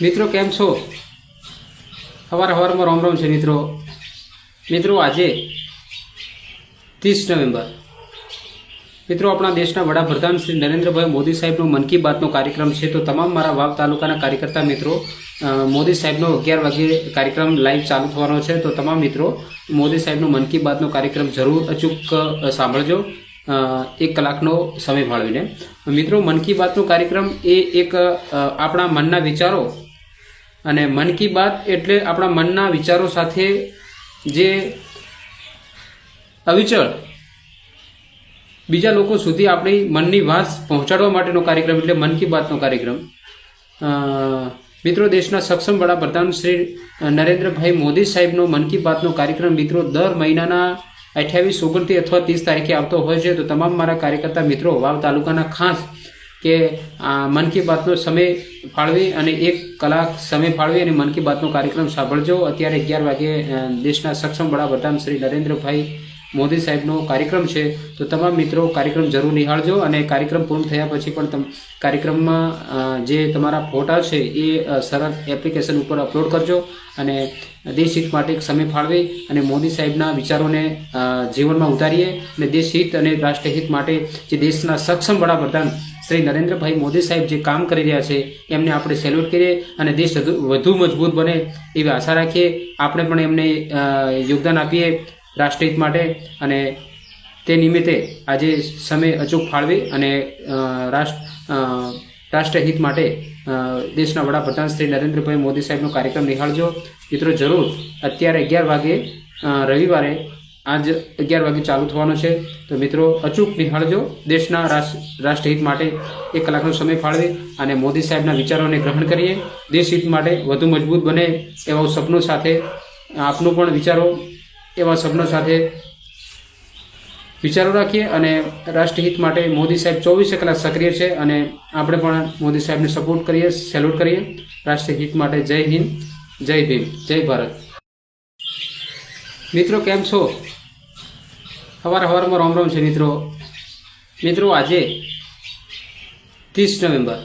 મિત્રો, કેમ છો? સવાર સવારમાં રોમ રોમ છે મિત્રો. મિત્રો, આજે ત્રીસ નવેમ્બર. મિત્રો, આપણા દેશના વડાપ્રધાન શ્રી નરેન્દ્રભાઈ મોદી સાહેબનો મન કી બાતનો કાર્યક્રમ છે. તો તમામ મારા વાવ તાલુકાના કાર્યકર્તા મિત્રો મોદી સાહેબનો અગિયાર વાગે કાર્યક્રમ લાઈવ ચાલુ થવાનો છે. તો તમામ મિત્રો, મોદી સાહેબનો મન કી બાતનો કાર્યક્રમ જરૂર અચૂક સાંભળજો. એક કલાકનો સમય ફાળવીને. મિત્રો, મન કી બાતનો કાર્યક્રમ એ એક આપણા મનના વિચારો અને મન કી બાત એટલે આપણા મનના વિચારો સાથે જે અવિચળ બીજા લોકો સુધી આપણી મનની વાત પહોંચાડવા માટેનો કાર્યક્રમ એટલે મન કી બાતનો કાર્યક્રમ. મિત્રો, દેશના સક્ષમ વડાપ્રધાન શ્રી નરેન્દ્રભાઈ મોદી સાહેબનો મન કી બાતનો કાર્યક્રમ મિત્રો દર મહિનાના અઠ્યાવીસ, ઓગણત્રીસ અથવા ત્રીસ તારીખે આવતો હોય છે. તો તમામ મારા કાર્યકર્તા મિત્રો, વાવ તાલુકાના ખાસ કે મન કી બાતનો સમય ફાળવી અને એક કલાક સમય ફાળવી અને મન કી બાતનો કાર્યક્રમ સાંભળજો. અત્યારે અગિયાર વાગે દેશના સક્ષમ વડાપ્રધાન શ્રી નરેન્દ્રભાઈ મોદી સાહેબનો કાર્યક્રમ છે. તો તમામ મિત્રો કાર્યક્રમ જરૂર નિહાળજો અને કાર્યક્રમ પૂર્ણ થયા પછી પણ કાર્યક્રમમાં જે તમારા ફોટા છે એ સરળ એપ્લિકેશન ઉપર અપલોડ કરજો અને દેશહિત માટે એક સમય ફાળવી અને મોદી સાહેબના વિચારોને જીવનમાં ઉતારીએ અને દેશહિત અને રાષ્ટ્રહિત માટે જે દેશના સક્ષમ વડાપ્રધાન શ્રી નરેન્દ્રભાઈ મોદી સાહેબ જે કામ કરી રહ્યા છે, એમને આપણે સેલ્યુટ કરીએ અને દેશ વધુ મજબૂત બને એવી આશા રાખીએ. આપણે પણ એમને યોગદાન આપીએ રાષ્ટ્રહિત માટે અને તે નિમિત્તે આજે સમય અચૂક ફાળવી અને રાષ્ટ્ર રાષ્ટ્રહિત માટે દેશના વડાપ્રધાન શ્રી નરેન્દ્રભાઈ મોદી સાહેબનો કાર્યક્રમ નિહાળજો. મિત્રો, જરૂર અત્યારે અગિયાર વાગે રવિવારે આજ અગિયાર વાગે ચાલુ થવાનો છે. તો મિત્રો, અચૂક નિહાળજો દેશના રાષ્ટ્રહિત માટે એક કલાકનો સમય ફાળવે અને મોદી સાહેબના વિચારોને ગ્રહણ કરીએ. દેશહિત માટે વધુ મજબૂત બને એવા સપનો સાથે, આપનું પણ વિચારો, એવા સપનો સાથે વિચારો રાખીએ અને રાષ્ટ્રહિત માટે મોદી સાહેબ ચોવીસે કલાક સક્રિય છે અને આપણે પણ મોદી સાહેબને સપોર્ટ કરીએ સેલ્યુટ કરીએ. રાષ્ટ્રહિત માટે જય હિન્દ, જય ભીમ, જય ભારત. મિત્રો, કેમ છો? સવાર સવારમાં રોમ રોમ છે મિત્રો. મિત્રો, આજે ત્રીસ નવેમ્બર.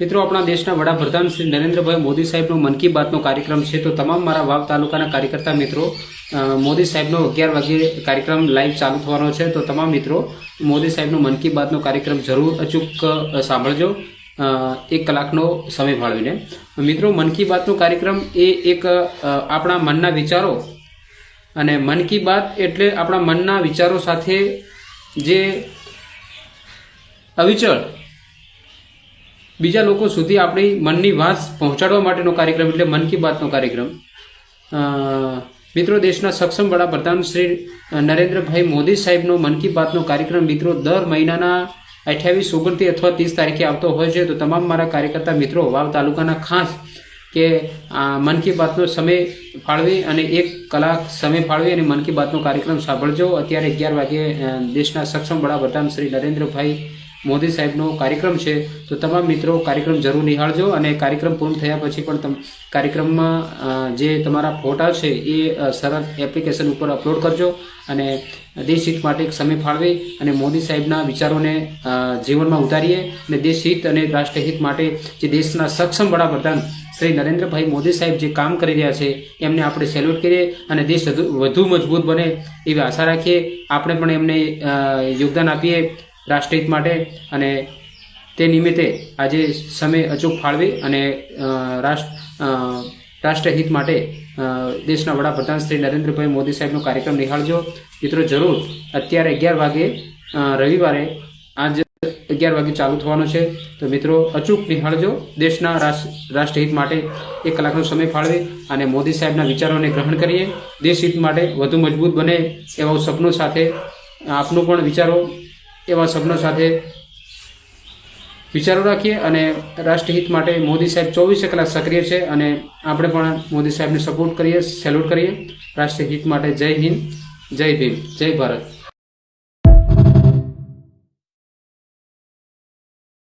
મિત્રો, આપણા દેશના વડાપ્રધાન શ્રી નરેન્દ્રભાઈ મોદી સાહેબનો મન કી બાતનો કાર્યક્રમ છે. તો તમામ મારા વાવ તાલુકાના કાર્યકર્તા મિત્રો મોદી સાહેબનો અગિયાર વાગે કાર્યક્રમ લાઈવ ચાલુ થવાનો છે. તો તમામ મિત્રો, મોદી સાહેબનો મન કી બાતનો કાર્યક્રમ જરૂર અચૂક સાંભળજો. એક કલાકનો સમય ફાળવીને. મિત્રો, મન કી બાતનો કાર્યક્રમ એ એક આપણા મનના વિચારો અને મન કી બાત એટલે આપણા મનના વિચારો સાથે જે અવિચળ બીજા લોકો સુધી આપણી મનની વાંસ પહોંચાડવા માટેનો કાર્યક્રમ એટલે મન કી બાતનો કાર્યક્રમ. મિત્રો, દેશના સક્ષમ વડાપ્રધાન શ્રી નરેન્દ્રભાઈ મોદી સાહેબનો મન કી બાતનો કાર્યક્રમ મિત્રો દર મહિનાના અઠ્યાવીસ, ઓગણત્રીસ અથવા ત્રીસ તારીખે આવતો હોય છે. તો તમામ મારા કાર્યકર્તા મિત્રો, વાવ તાલુકાના ખાસ કે મન કી બાતનો સમય ફાળવી અને એક કલાક સમય ફાળવી અને મન કી બાતનો કાર્યક્રમ સાંભળજો. અત્યારે અગિયાર વાગે દેશના સક્ષમ વડાપ્રધાન શ્રી નરેન્દ્રભાઈ મોદી સાહેબનો કાર્યક્રમ છે, તો તમામ મિત્રો કાર્યક્રમ જરૂર નિહાળજો અને કાર્યક્રમ પૂર્ણ થયા પછી પણ કાર્યક્રમમાં જે તમારા ફોટા છે એ સરળ એપ્લિકેશન ઉપર અપલોડ કરજો અને દેશ હિત માટે સમય ફાળવી અને મોદી સાહેબના વિચારોને જીવનમાં ઉતારીએ અને દેશ હિત અને રાષ્ટ્રહિત માટે જે દેશના સક્ષમ વડાપ્રધાન શ્રી નરેન્દ્રભાઈ મોદી સાહેબ જે કામ કરી રહ્યા છે, એમને આપણે સેલ્યુટ કરીએ અને દેશ વધુ મજબૂત બને એવી આશા રાખીએ. આપણે પણ એમને યોગદાન આપીએ. રાષ્ટ્રહિત માટે અને તે નિમિત્તે આજે સમય અચૂક ફાળવી અને રાષ્ટ્ર રાષ્ટ્રહિત માટે દેશના વડાપ્રધાન શ્રી નરેન્દ્રભાઈ મોદી સાહેબનો કાર્યક્રમ નિહાળજો. મિત્રો, જરૂર અત્યારે અગિયાર વાગે રવિવારે આજ અગિયાર વાગે ચાલુ થવાનો છે. તો મિત્રો, અચૂક નિહાળજો. દેશના રાષ્ટ્ર રાષ્ટ્રહિત માટે એક કલાકનો સમય ફાળવી અને મોદી સાહેબના વિચારોને ગ્રહણ કરીએ. દેશહિત માટે વધુ મજબૂત બને એવા સપનો સાથે આપનું પણ વિચારો એવા સપનો સાથે વિચારો રાખીએ અને રાષ્ટ્રહિત માટે મોદી સાહેબ ચોવીસે કલાક સક્રિય છે અને આપણે પણ મોદી સાહેબને સપોર્ટ કરીએ સેલ્યુટ કરીએ. રાષ્ટ્રહિત માટે જય હિન્દ, જય ભીમ, જય ભારત.